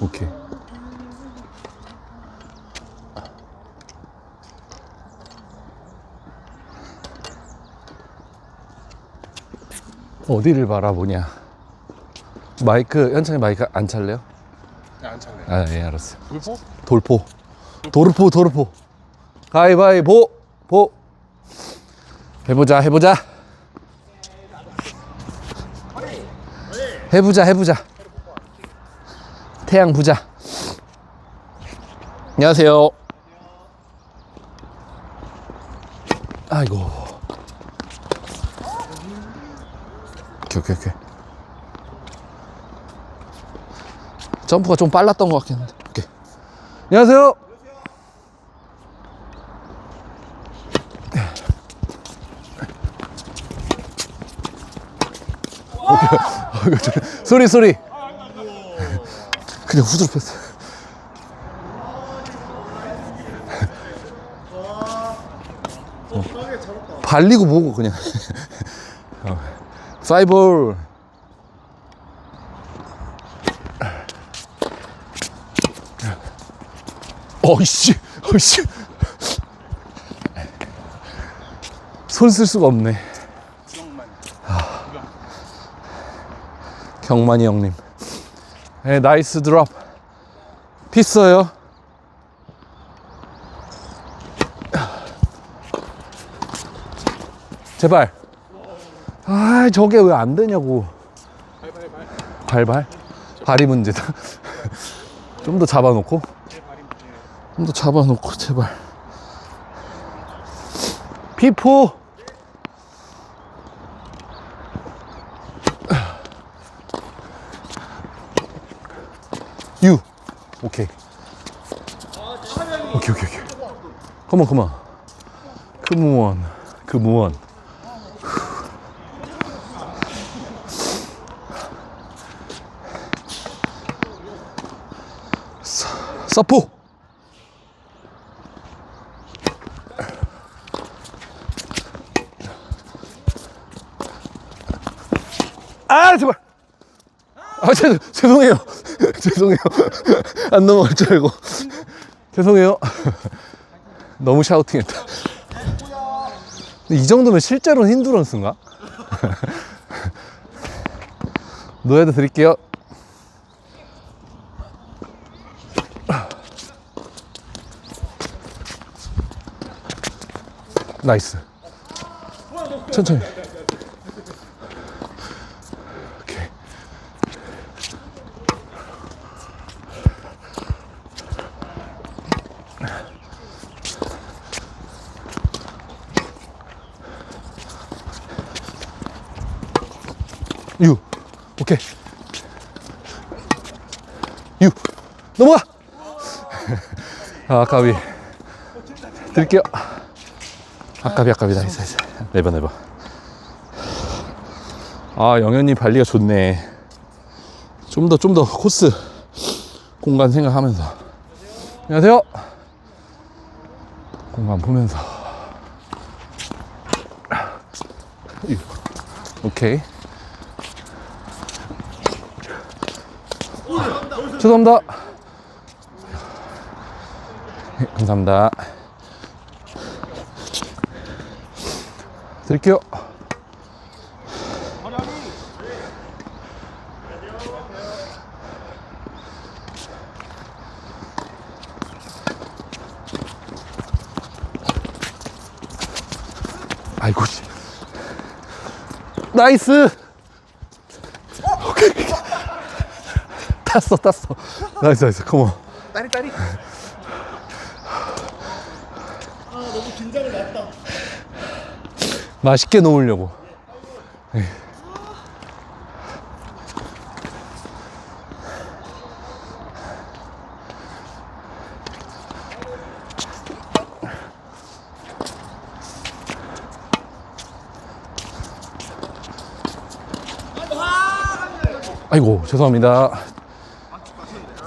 오케이. 어디를 바라보냐? 마이크 현창이 마이크 안 찰래요? 네, 안 찰래. 아 예 알았어. 불포? 돌포 도르포 도르포 가위바위보 보 해보자 해보자 해보자 해보자 태양 부자. 안녕하세요. 아이고. 오케이 오케이 오케이. 점프가 좀 빨랐던 것 같긴 한데. 오케이. 안녕하세요. 오케이. 소리 소리. 그냥 후드로 뺐어. 어. 발리고 보고 그냥. 어. 파이볼. 어이씨, 어이씨. 손 쓸 수가 없네. 구경만. 경만이 형님. 네, 나이스 드롭. 피스요. 제발. 아, 저게 왜 안 되냐고. 발발발. 발발? 발이 문제다. 좀 더 잡아놓고. 좀 더 잡아놓고 제발 피포 유 오케이 오케이 오케이 오케이 컴온 컴온 금무원 서- 서포 아 제발. 아 죄, 죄송해요 죄송해요. 안 넘어갈 줄 알고. 죄송해요. 너무 샤우팅했다. 이 정도면 실제로는 힌두런스인가? 노예도 드릴게요. 나이스. 천천히 유. 오케이. 유. 넘어가! 아 아까비. 드릴게요. 아까비 아까비. 나이스 나이스. 네번 네번 아 영현님 발리가 좋네. 좀 더 좀 더 코스 공간 생각하면서. 안녕하세요. 공간 보면서. 유. 오케이 죄송합니다 네, 감사합니다 드릴게요. 아이고 씨. 나이스. 오케이. 탔어 탔어. 나이스 나이스 컴온. 딸이 딸이. 아 너무 긴장을 놨다. 맛있게 놓으려고. 네. 아이고 죄송합니다.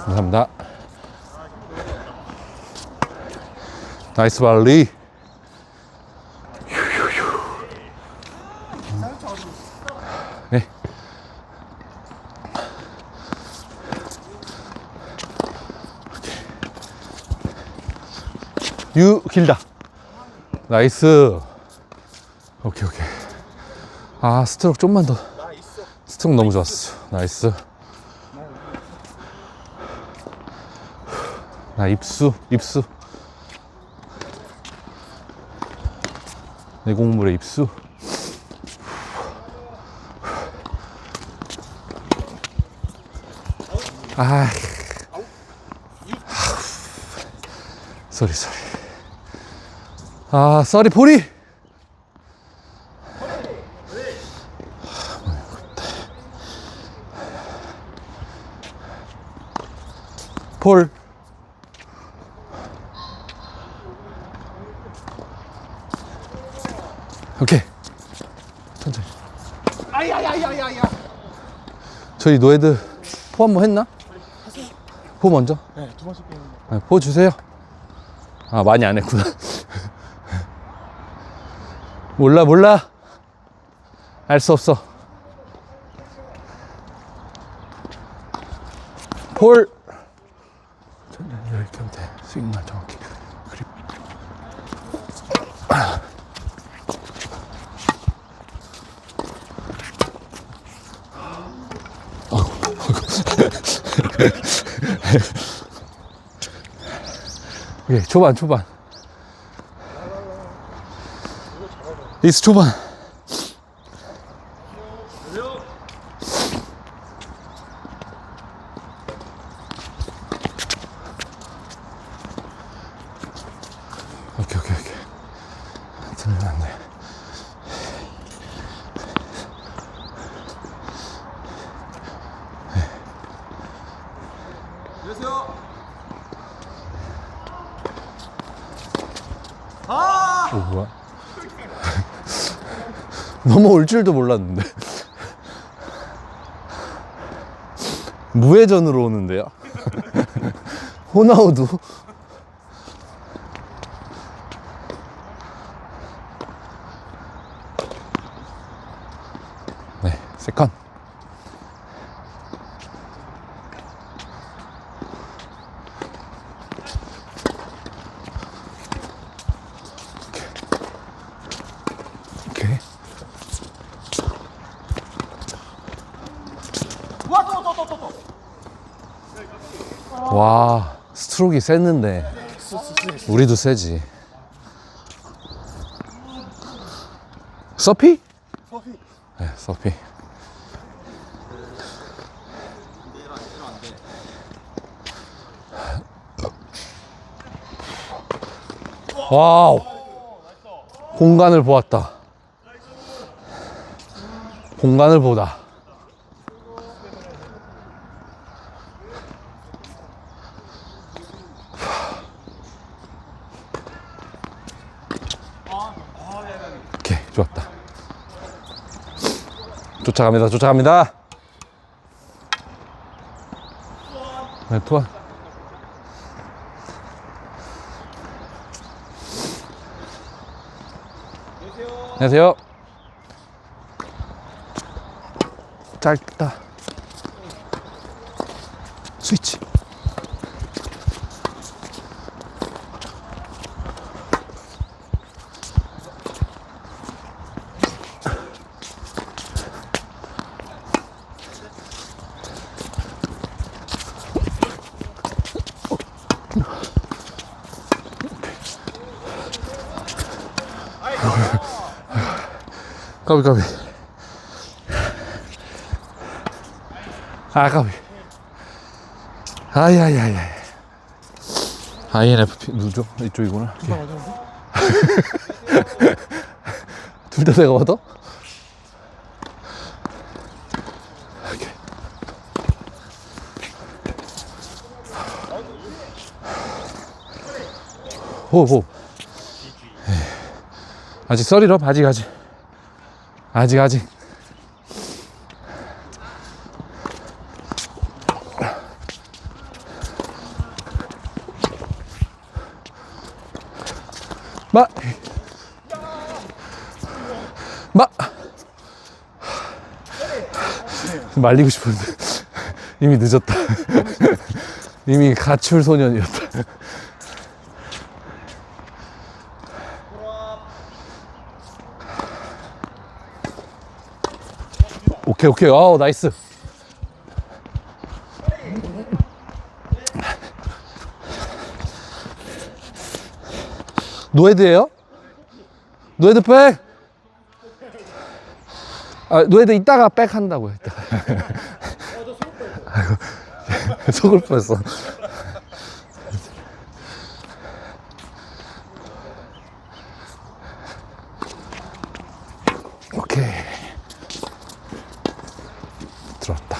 감사합니다. 나이스 발리. 네. 유 길다. 나이스. 오케이 오케이. 아 스트로크 좀만 더. 스트로크 너무 좋았어. 나이스. 나 입수 입수. 내 곡물의 입수. 아 쏘리 쏘리. 아 쏘리 포리! 폴 오케이 천천히 아야야야야야. 저희 노헤드 포 한 번 했나? 포 먼저 네, 두 번씩 거. 아, 포 주세요. 아, 많이 안 했구나. 몰라, 몰라. 알 수 없어. 폴. 이렇게 하면 돼. 스윙만 정확히. 그립. 오케이, 초반, 초반. 리스 초반. 오케이, 오케이, 오케이. 들으면 안 돼. 안녕하세요. 오, 뭐야? 넘어올 줄도 몰랐는데. 무회전으로 오는데요? 호나우두? 네, 세컨. 오케이. 와, 또, 또, 또, 또, 또. 와, 스트로크이 셌는데. 우리도 세지. 서피? 커피. 네, 서피. 와우. 공간을 보았다. 공간을 보다. 오케이, 좋았다. 쫓아갑니다. 쫓아갑니다. 네, 투원. 안녕하세요. 짧다. 스위치. 까비 까비. 아 까비. 아야야야 INFP 누구죠? 이쪽이구나. 둘 다 내가 받아? 오케이. 호흡 호흡 아직 썰이러 아직 아직 아직 아직. 마! 마! 말리고 싶은데. 이미 늦었다. 이미 가출 소년이었다 오케이 오케이 아우 나이스 노헤드예요? 노헤드 백! 아, 노헤드 이따가 백 한다고요, 이따가. 속을 뻔했어. 오케이. 들어왔다.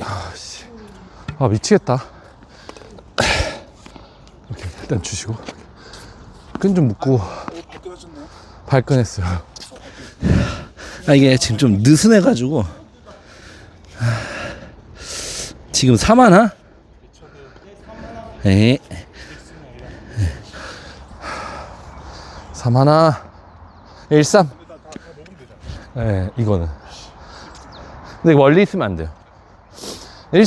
아, 씨. 아, 미치겠다. 오케이, 일단 주시고. 끈 좀 묶고. 발끈했어요. 아 이게 지금 좀 느슨해가지고 지금 3하나? 네3 하나 1 3 네, 이거는 근데 멀리 있으면 안 돼요 1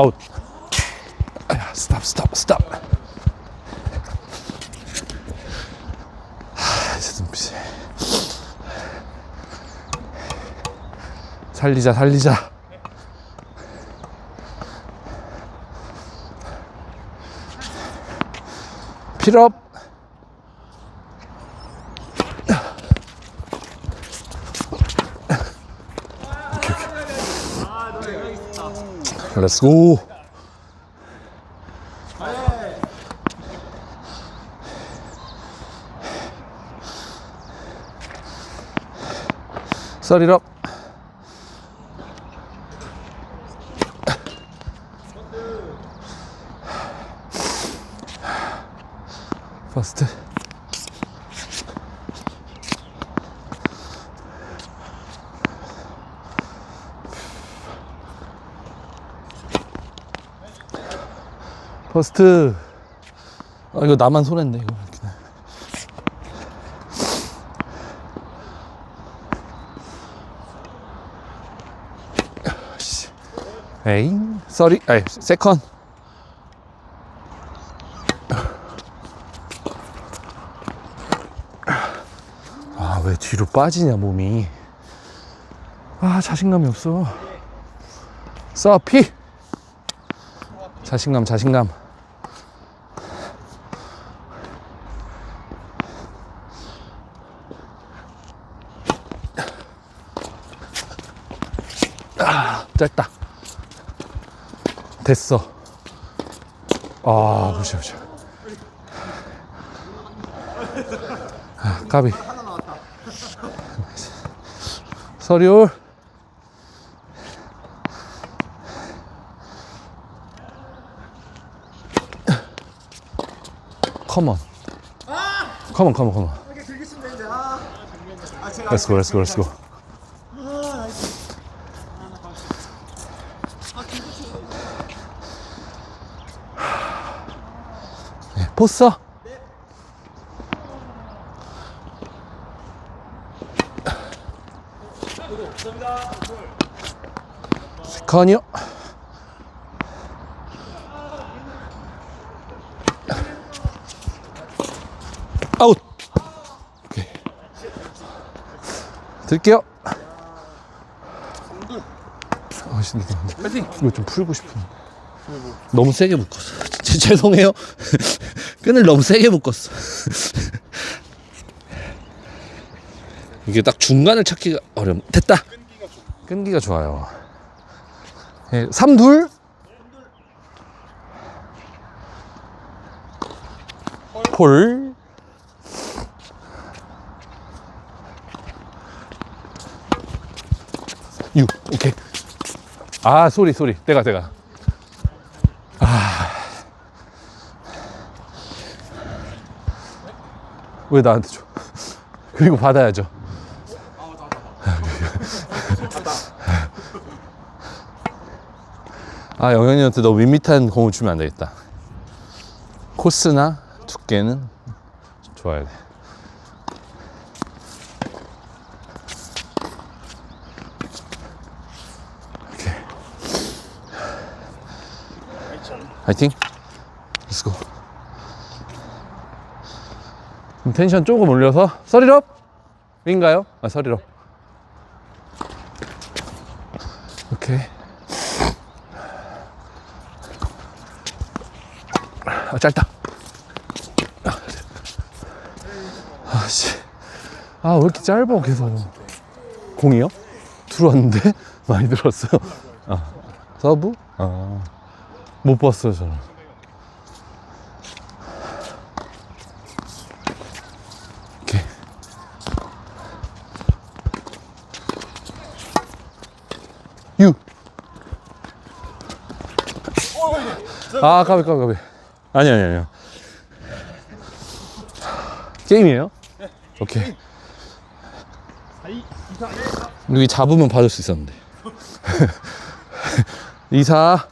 아웃. 스탑 스탑 스탑. 하, 이제 좀 피- 살리자 살리자. 필업 렛츠고 썰 퍼스트. 아 이거 나만 손했네 이거. 씨. 에잉 쏘리 아이 세컨 아 왜 뒤로 빠지냐 몸이. 아 자신감이 없어. 써피. 자신감 자신감 아 짧다. 됐어. 아 보자 보자 아 까비. 서리올. 컴온. 컴온 컴온 컴온. let's go 네, 포스. 세컨이요 아웃. 오케이. 들게요. 아, 씨, 이거 좀 풀고 싶은데. 너무 세게 묶었어. 제- 죄송해요 끈을 너무 세게 묶었어 이게 딱 중간을 찾기가 어렵 됐다 끈기가 좋아요. 예, 3둘. 폴. 유. 오케이. 아, 소리 소리. 내가 내가. 왜 나한테 줘? 그리고 받아야죠. 아, 영현이한테 너 밋밋한 공을 주면 안 되겠다. 코스나 두께는 좋아야 돼. 오케이. 화이팅. Let's. 그럼 텐션 조금 올려서 서리럽 인가요? 아 서리럽. 오케이. 아 짧다. 아씨. 아 왜 이렇게 짧아 계속. 공이요? 들어왔는데 많이 들었어요. 아 서브? 아. 못 봤어요 저는 아 까비 까비 까비. 아니 아니 아니요. 게임이에요? 오케이. 여기 잡으면 받을 수 있었는데. 이사.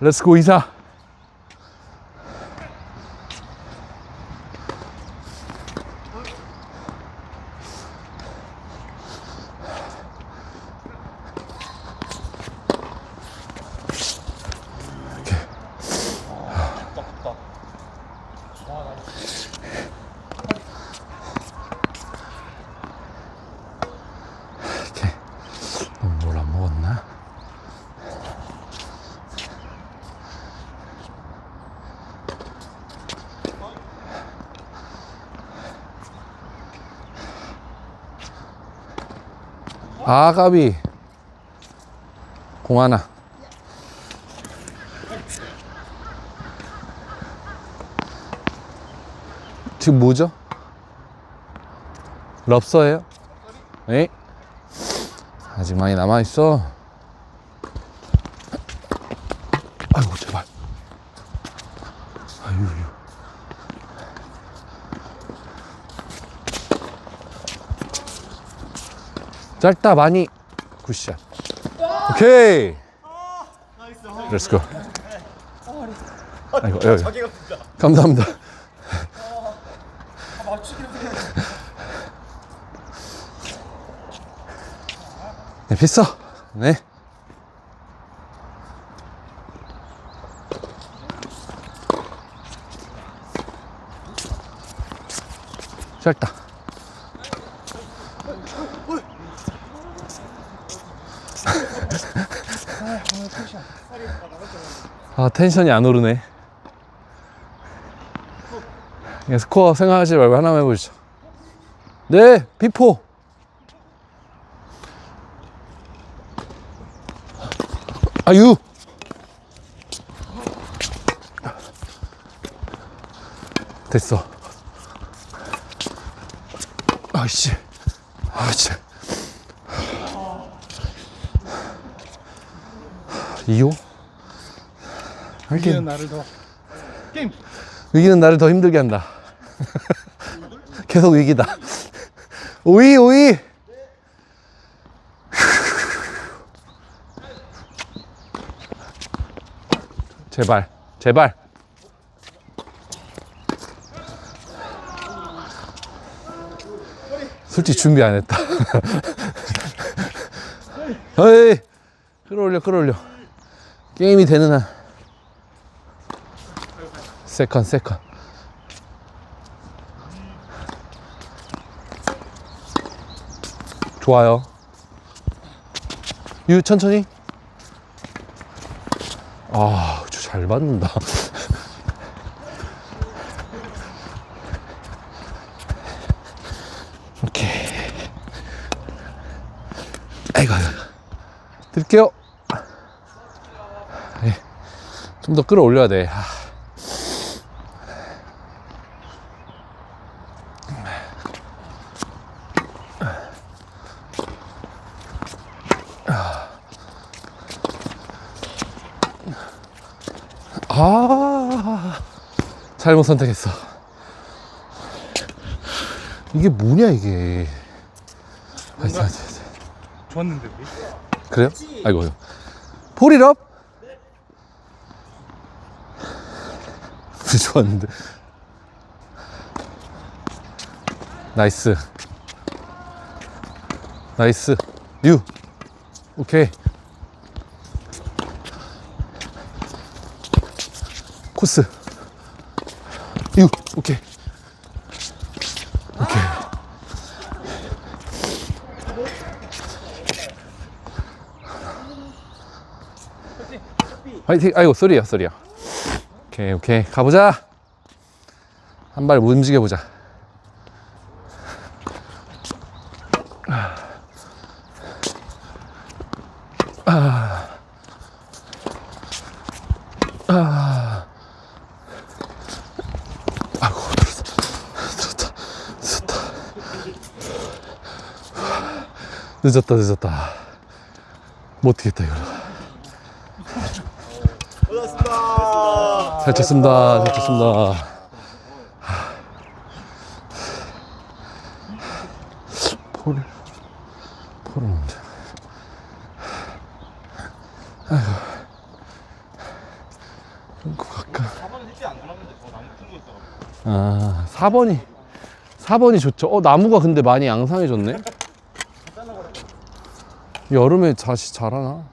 렛츠고 이사 뭘 안 먹었나? 아 까비 공 하나 지금 뭐죠? 럽서예요? 네 아직 많이 남아있어 아이고 제발 아유 짧다 많이. 굿샷. 오케이. 렛츠고 아이고 여기. 감사합니다. 네 비싸. 네. 짧다 아 텐션이 안 오르네. 스코어 생각하지 말고 하나만 해보시죠. 네 비포. 아유. 됐어. 아이씨. 아씨. 2호? 이기는 나를 더 게임 위기는 나를 더 힘들게 한다. 계속 위기다. 오이, 오이! 제발, 제발. 솔직히 준비 안 했다. 어이, 끌어올려, 끌어올려. 게임이 되는 한. 세컨 세컨. 좋아요. 유 천천히. 아잘 받는다. 오케이. 아이고 드릴게요. 예. 좀더 끌어올려야 돼 잘못 선택했어. 이게 뭐냐 이게. 하여튼, 하여튼, 하여튼. 좋았는데 우리? 그래요? 아이고 폴이럽? 좋았는데. 나이스. 나이스. 류 오케이. 코스. 오케이. 오케이. 화이팅! 아이고, 쏘리야, 쏘리야. 오케이, 오케이. 가보자! 한 발 움직여보자. 아이고, 들었다. 들었다. 늦었다. 늦었다. 못 뛰겠다, 이거. 잘 쳤습니다. 잘 쳤습니다. 폴을, 폴을 먼저. 아이고. 그 가까. 아, 4번이 4번이 좋죠. 어, 나무가 근데 많이 양상해졌네. 여름에 자시 잘하나?